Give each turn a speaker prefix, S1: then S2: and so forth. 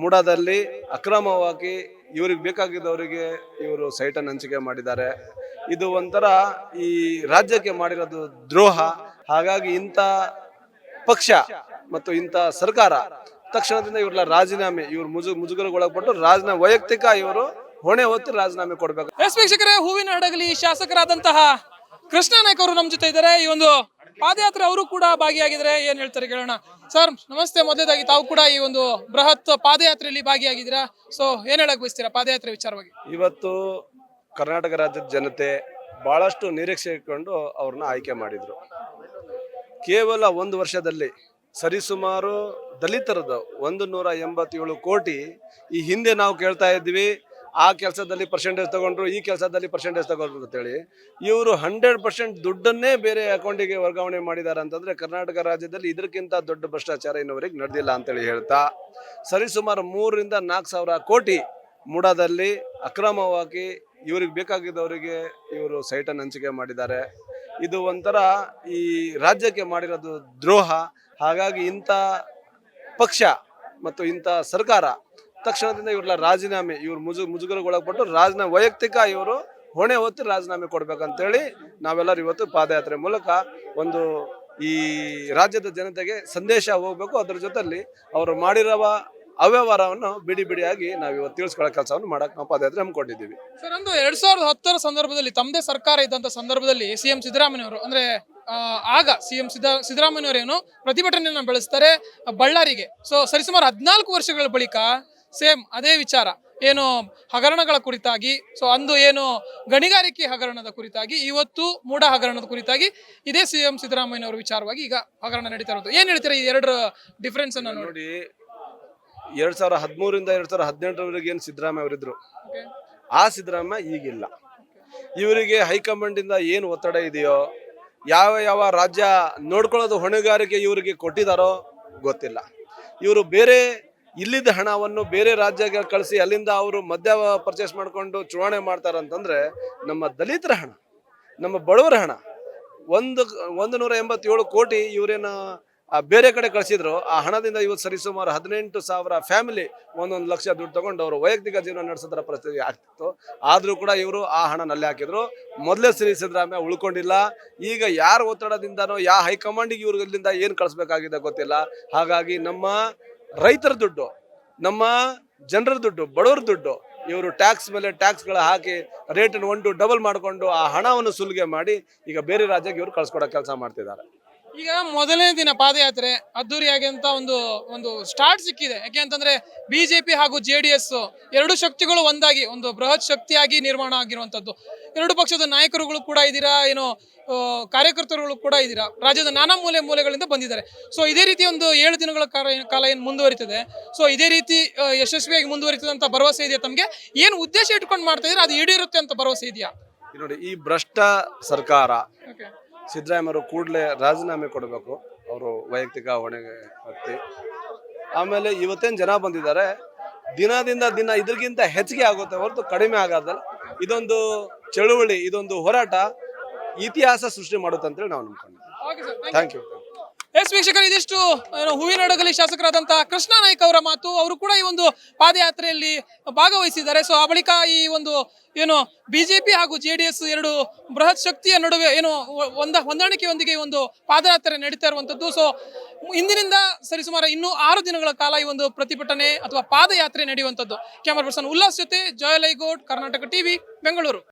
S1: ಮೂಡಾದಲ್ಲಿ ಅಕ್ರಮವಾಗಿ ಇವ್ರಿಗೆ ಬೇಕಾಗಿದ್ದವರಿಗೆ ಇವರು ಸೈಟನ್ನು ಹಂಚಿಕೆ ಮಾಡಿದ್ದಾರೆ. ಇದು ಒಂಥರ ಈ ರಾಜ್ಯಕ್ಕೆ ಮಾಡಿರೋದು ದ್ರೋಹ. ಹಾಗಾಗಿ ಇಂಥ ಪಕ್ಷ ಮತ್ತು ಇಂಥ ಸರ್ಕಾರ ತಕ್ಷಣದಿಂದ ಇವ್ರಲ್ಲ ರಾಜೀನಾಮೆ, ಇವ್ರು ಮುಜು, ಮುಜುಗರಗೊಳಪಟ್ಟು ರಾಜೀನಾಮೆ, ವೈಯಕ್ತಿಕ ಇವರು ಹೊಣೆ ಹೊತ್ತು ರಾಜೀನಾಮೆ ಕೊಡಬೇಕು.
S2: ಎಸ್ ವೀಕ್ಷಕರೇ, ಹೂವಿನ ಹಡಗಲಿ ಶಾಸಕರಾದಂತಹ ಕೃಷ್ಣ ನಾಯ್ಕ ಅವರು ನಮ್ಮ ಜೊತೆ ಇದ್ದಾರೆ. ಈ ಒಂದು ಪಾದಯಾತ್ರೆ ಅವರು ಕೂಡ ಭಾಗಿಯಾಗಿದ್ರೆ ಏನ್ ಹೇಳ್ತಾರೆ ಕೇಳೋಣ. ಸರ್ ನಮಸ್ತೆ. ಮೊದಲೇದಾಗಿ ತಾವು ಕೂಡ ಈ ಒಂದು ಬೃಹತ್ ಪಾದಯಾತ್ರೆಯಲ್ಲಿ ಭಾಗಿಯಾಗಿದ್ದೀರಾ? ಸೊ ಏನ್ ಹೇಳಕ್ ಬಯಸ್ತೀರಾ ಪಾದಯಾತ್ರೆ ವಿಚಾರವಾಗಿ
S1: ಇವತ್ತು ಕರ್ನಾಟಕ ರಾಜ್ಯದ ಜನತೆ ಬಹಳಷ್ಟು ನಿರೀಕ್ಷೆ ಇಟ್ಕೊಂಡು ಅವ್ರನ್ನ ಆಯ್ಕೆ ಮಾಡಿದ್ರು. ಕೇವಲ ಒಂದು ವರ್ಷದಲ್ಲಿ ಸರಿಸುಮಾರು ದಲಿತರದ ಒಂದು ನೂರ ಎಂಬತ್ತೇಳು ಕೋಟಿ ಈ ಹಿಂದೆ ನಾವು ಕೇಳ್ತಾ ಇದ್ವಿ ಆ ಕೆಲಸದಲ್ಲಿ ಪರ್ಸೆಂಟೇಜ್ ತಗೊಂಡ್ರು, ಈ ಕೆಲಸದಲ್ಲಿ ಪರ್ಸೆಂಟೇಜ್ ತಗೊಂಡ್ರು ಅಂತೇಳಿ, ಇವರು ಹಂಡ್ರೆಡ್ ಪರ್ಸೆಂಟ್ ದುಡ್ಡನ್ನೇ ಬೇರೆ ಅಕೌಂಟಿಗೆ ವರ್ಗಾವಣೆ ಮಾಡಿದ್ದಾರೆ ಅಂತಂದ್ರೆ ಕರ್ನಾಟಕ ರಾಜ್ಯದಲ್ಲಿ ಇದಕ್ಕಿಂತ ದೊಡ್ಡ ಭ್ರಷ್ಟಾಚಾರ ಇನ್ನವರೆಗೆ ನಡೆದಿಲ್ಲ ಅಂತೇಳಿ ಹೇಳ್ತಾ, ಸರಿಸುಮಾರು ಮೂರರಿಂದ ನಾಲ್ಕು ಸಾವಿರ ಕೋಟಿ ಮೂಡಾದಲ್ಲಿ ಅಕ್ರಮವಾಗಿ ಇವ್ರಿಗೆ ಬೇಕಾಗಿದ್ದವರಿಗೆ ಇವರು ಸೈಟನ್ನು ಹಂಚಿಕೆ ಮಾಡಿದ್ದಾರೆ. ಇದು ಒಂಥರ ಈ ರಾಜ್ಯಕ್ಕೆ ಮಾಡಿರೋದು ದ್ರೋಹ. ಹಾಗಾಗಿ ಇಂಥ ಪಕ್ಷ ಮತ್ತು ಇಂಥ ಸರ್ಕಾರ ತಕ್ಷಣದಿಂದ ಇವ್ರಲ್ಲ ರಾಜೀನಾಮೆ, ಇವ್ರು ಮುಜು ಮುಜುಗರಗೊಳಪಟ್ಟು ರಾಜೀನಾಮೆ ವೈಯಕ್ತಿಕ ಇವರು ಹೊಣೆ ಹೊತ್ತು ರಾಜೀನಾಮೆ ಕೊಡ್ಬೇಕಂತೇಳಿ ನಾವೆಲ್ಲರೂ ಇವತ್ತು ಪಾದಯಾತ್ರೆ ಮೂಲಕ ಒಂದು ಈ ರಾಜ್ಯದ ಜನತೆಗೆ ಸಂದೇಶ ಹೋಗ್ಬೇಕು. ಅದ್ರ ಜೊತೆಯಲ್ಲಿ ಅವರು ಮಾಡಿರುವ ಅವ್ಯವಹಾರವನ್ನು ಬಿಡಿ ಬಿಡಿಯಾಗಿ ನಾವು ಇವತ್ತು ತಿಳಿಸ್ಕೊಳ್ಳೋ ಕೆಲಸವನ್ನು ಮಾಡಕ್ಕೆ ನಾವು ಪಾದಯಾತ್ರೆ ಹಮ್ಮಿಕೊಂಡಿದ್ದೀವಿ.
S2: ಸರ್, ಒಂದು ಎರಡ್ ಸಾವಿರದ ಹತ್ತರ ಸಂದರ್ಭದಲ್ಲಿ ತಮ್ಮದೇ ಸರ್ಕಾರ ಇದ್ದಂತ ಸಂದರ್ಭದಲ್ಲಿ ಸಿಎಂ ಸಿದ್ದರಾಮಯ್ಯ ಅವರು ಅಂದ್ರೆ ಆಗ ಸಿಎಂ ಸಿದ್ದ ಏನು ಪ್ರತಿಭಟನೆಯನ್ನು ಬೆಳೆಸ್ತಾರೆ ಬಳ್ಳಾರಿಗೆ. ಸೊ ಸರಿಸುಮಾರು ಹದಿನಾಲ್ಕು ವರ್ಷಗಳ ಬಳಿಕ ಸೇಮ್ ಅದೇ ವಿಚಾರ. ಏನು ಹಗರಣಗಳ ಕುರಿತಾಗಿ ಸೊ ಅಂದು ಏನು ಗಣಿಗಾರಿಕೆ ಹಗರಣದ ಕುರಿತಾಗಿ ಇವತ್ತು ಮೂಡ ಹಗರಣದ ಕುರಿತಾಗಿ ಇದೇ ಸಿ ಎಂ ಸಿದ್ದರಾಮಯ್ಯ ಅವರ ವಿಚಾರವಾಗಿ ಈಗ ಹಗರಣ ನಡೀತಾ ಇರೋದು ಏನ್ ಹೇಳ್ತೀರಾ ಈ ಎರಡರ ಡಿಫ್ರೆನ್ಸ್ ಅನ್ನ ನೋಡಿ?
S1: ಎರಡ್ ಸಾವಿರ ಹದಿಮೂರಿಂದ ಎರಡ್ ಸಾವಿರ ಹದಿನೆಂಟರವರೆಗೆ ಏನು ಸಿದ್ದರಾಮಯ್ಯ ಅವರಿದ್ರು. ಆ ಸಿದ್ದರಾಮಯ್ಯ ಈಗಿಲ್ಲ. ಇವರಿಗೆ ಹೈಕಮಾಂಡ್ ಇಂದ ಏನು ಒತ್ತಡ ಇದೆಯೋ ಯಾವ ಯಾವ ರಾಜ್ಯ ನೋಡ್ಕೊಳ್ಳೋದು ಹೊಣೆಗಾರಿಕೆ ಇವರಿಗೆ ಕೊಟ್ಟಿದಾರೋ ಗೊತ್ತಿಲ್ಲ. ಇವರು ಬೇರೆ ಇಲ್ಲಿದ್ದ ಹಣವನ್ನು ಬೇರೆ ರಾಜ್ಯಕ್ಕೆ ಕಳಿಸಿ ಅಲ್ಲಿಂದ ಅವರು ಮದ್ಯ ಪರ್ಚೇಸ್ ಮಾಡ್ಕೊಂಡು ಚುನಾವಣೆ ಮಾಡ್ತಾರಂತಂದ್ರೆ ನಮ್ಮ ದಲಿತರ ಹಣ, ನಮ್ಮ ಬಡವರ ಹಣ. ಒಂದು ಒಂದು ನೂರ ಎಂಬತ್ತೇಳು ಕೋಟಿ ಇವರೇನು ಬೇರೆ ಕಡೆ ಕಳಿಸಿದ್ರು. ಆ ಹಣದಿಂದ ಇವತ್ತು ಸರಿಸುಮಾರು ಹದಿನೆಂಟು ಸಾವಿರ ಫ್ಯಾಮಿಲಿ ಒಂದೊಂದು ಲಕ್ಷ ದುಡ್ಡು ತಗೊಂಡು ಅವರು ವೈಯಕ್ತಿಕ ಜೀವನ ನಡೆಸಿದ್ರ ಪರಿಸ್ಥಿತಿ ಆಗ್ತಿತ್ತು. ಆದರೂ ಕೂಡ ಇವರು ಆ ಹಣ ನಲ್ಲಿ ಹಾಕಿದ್ರು. ಮೊದಲೇ ಸರಿಸಿದ್ರ ಸಿದ್ದರಾಮಯ್ಯ ಉಳ್ಕೊಂಡಿಲ್ಲ. ಈಗ ಯಾರ ಒತ್ತಡದಿಂದನೋ ಯಾವ ಹೈಕಮಾಂಡಿಗೆ ಇವ್ರಿಗೆ ಇಲ್ಲಿಂದ ಏನು ಕಳಿಸ್ಬೇಕಾಗಿದೆ ಗೊತ್ತಿಲ್ಲ. ಹಾಗಾಗಿ ನಮ್ಮ ರೈತರ ದುಡ್ಡು, ನಮ್ಮ ಜನರ ದುಡ್ಡು, ಬಡವರ ದುಡ್ಡು, ಇವರು ಟ್ಯಾಕ್ಸ್ ಮೇಲೆ ಟ್ಯಾಕ್ಸ್ಗಳು ಹಾಕಿ ರೇಟನ್ನು ಒಂದು ಡಬಲ್ ಮಾಡಿಕೊಂಡು ಆ ಹಣವನ್ನು ಸುಲಿಗೆ ಮಾಡಿ ಈಗ ಬೇರೆ ರಾಜ್ಯಕ್ಕೆ ಇವರು ಕಳ್ಸ್ಕೊಡೋ ಕೆಲಸ ಮಾಡ್ತಿದ್ದಾರೆ.
S2: ಈಗ ಮೊದಲನೇ ದಿನ ಪಾದಯಾತ್ರೆ ಅದ್ದೂರಿಯಾಗಿ ಅಂತ ಒಂದು ಒಂದು ಸ್ಟಾರ್ಟ್ ಸಿಕ್ಕಿದೆ. ಯಾಕೆ ಅಂತಂದ್ರೆ ಬಿಜೆಪಿ ಹಾಗೂ ಜೆ ಡಿ ಎಸ್ ಎರಡು ಶಕ್ತಿಗಳು ಒಂದಾಗಿ ಒಂದು ಬೃಹತ್ ಶಕ್ತಿಯಾಗಿ ನಿರ್ಮಾಣ ಆಗಿರುವಂತದ್ದು ಎರಡು ಪಕ್ಷದ ನಾಯಕರುಗಳು ಕೂಡ ಇದ್ದೀರಾ ಏನೋ ಕಾರ್ಯಕರ್ತರುಗಳು ಕೂಡ ಇದ್ದೀರಾ ರಾಜ್ಯದ ನಾನಾ ಮೂಲೆ ಮೂಲೆಗಳಿಂದ ಬಂದಿದ್ದಾರೆ. ಸೊ ಇದೇ ರೀತಿ ಒಂದು ಏಳು ದಿನಗಳ ಕಾಲ ಏನು ಮುಂದುವರಿತದೆ. ಸೊ ಇದೇ ರೀತಿ ಯಶಸ್ವಿಯಾಗಿ ಮುಂದುವರಿತದೆ ಅಂತ ಭರವಸೆ ಇದೆಯಾ ತಮಗೆ? ಏನು ಉದ್ದೇಶ ಇಟ್ಕೊಂಡು ಮಾಡ್ತಾ ಇದ್ರೆ ಅದು ಈಡೇರುತ್ತೆ ಅಂತ ಭರವಸೆ ಇದೆಯಾ?
S1: ನೋಡಿ ಈ ಭ್ರಷ್ಟ ಸರ್ಕಾರ ಸಿದ್ದರಾಮಯ್ಯವರು ಕೂಡಲೇ ರಾಜೀನಾಮೆ ಕೊಡಬೇಕು. ಅವರು ವೈಯಕ್ತಿಕ ಹೊಣೆಗೆ ಹತ್ತಿ ಆಮೇಲೆ ಇವತ್ತೇನು ಜನ ಬಂದಿದ್ದಾರೆ ದಿನದಿಂದ ದಿನ ಇದ್ರಿಗಿಂತ ಹೆಚ್ಚಿಗೆ ಆಗುತ್ತೆ ಹೊರತು ಕಡಿಮೆ ಆಗೋದಲ್ಲ ಇದೊಂದು ಚಳುವಳಿ ಇದೊಂದು ಹೋರಾಟ ಇತಿಹಾಸ ಸೃಷ್ಟಿ ಮಾಡುತ್ತೆ ಅಂತೇಳಿ ನಾವು
S2: ನಂಬ್ಕೊಂಡಿದ್ದೀವಿ.
S1: ಥ್ಯಾಂಕ್ ಯು
S2: ಎಸ್ ವೀಕ್ಷಕರು, ಇದಿಷ್ಟು, ಏನು ಹೂವಿನಡಗಲಿ ಶಾಸಕರಾದಂತಹ ಕೃಷ್ಣ ನಾಯ್ಕ ಅವರ ಮಾತು. ಅವರು ಕೂಡ ಈ ಒಂದು ಪಾದಯಾತ್ರೆಯಲ್ಲಿ ಭಾಗವಹಿಸಿದ್ದಾರೆ. ಸೊ ಆ ಬಳಿಕ ಈ ಒಂದು, ಏನು ಬಿಜೆಪಿ ಹಾಗೂ ಜೆ ಡಿ ಎಸ್ ಎರಡು ಬೃಹತ್ ಶಕ್ತಿಯ ನಡುವೆ, ಏನು, ಒಂದ, ಹೊಂದಾಣಿಕೆಯೊಂದಿಗೆ ಒಂದು ಪಾದಯಾತ್ರೆ ನಡೀತಾ ಇರುವಂಥದ್ದು ಸೊ ಇಂದಿನಿಂದ ಸರಿಸುಮಾರು ಇನ್ನೂ ಆರು ದಿನಗಳ ಕಾಲ ಈ ಒಂದು ಪ್ರತಿಭಟನೆ ಅಥವಾ ಪಾದಯಾತ್ರೆ ನಡೆಯುವಂಥದ್ದು ಕ್ಯಾಮರಾ ಪರ್ಸನ್ ಉಲ್ಲಾಸ್ ಜೊತೆ ಜಯಲೈಗೌಡ್ ಕರ್ನಾಟಕ ಟಿವಿ ಬೆಂಗಳೂರು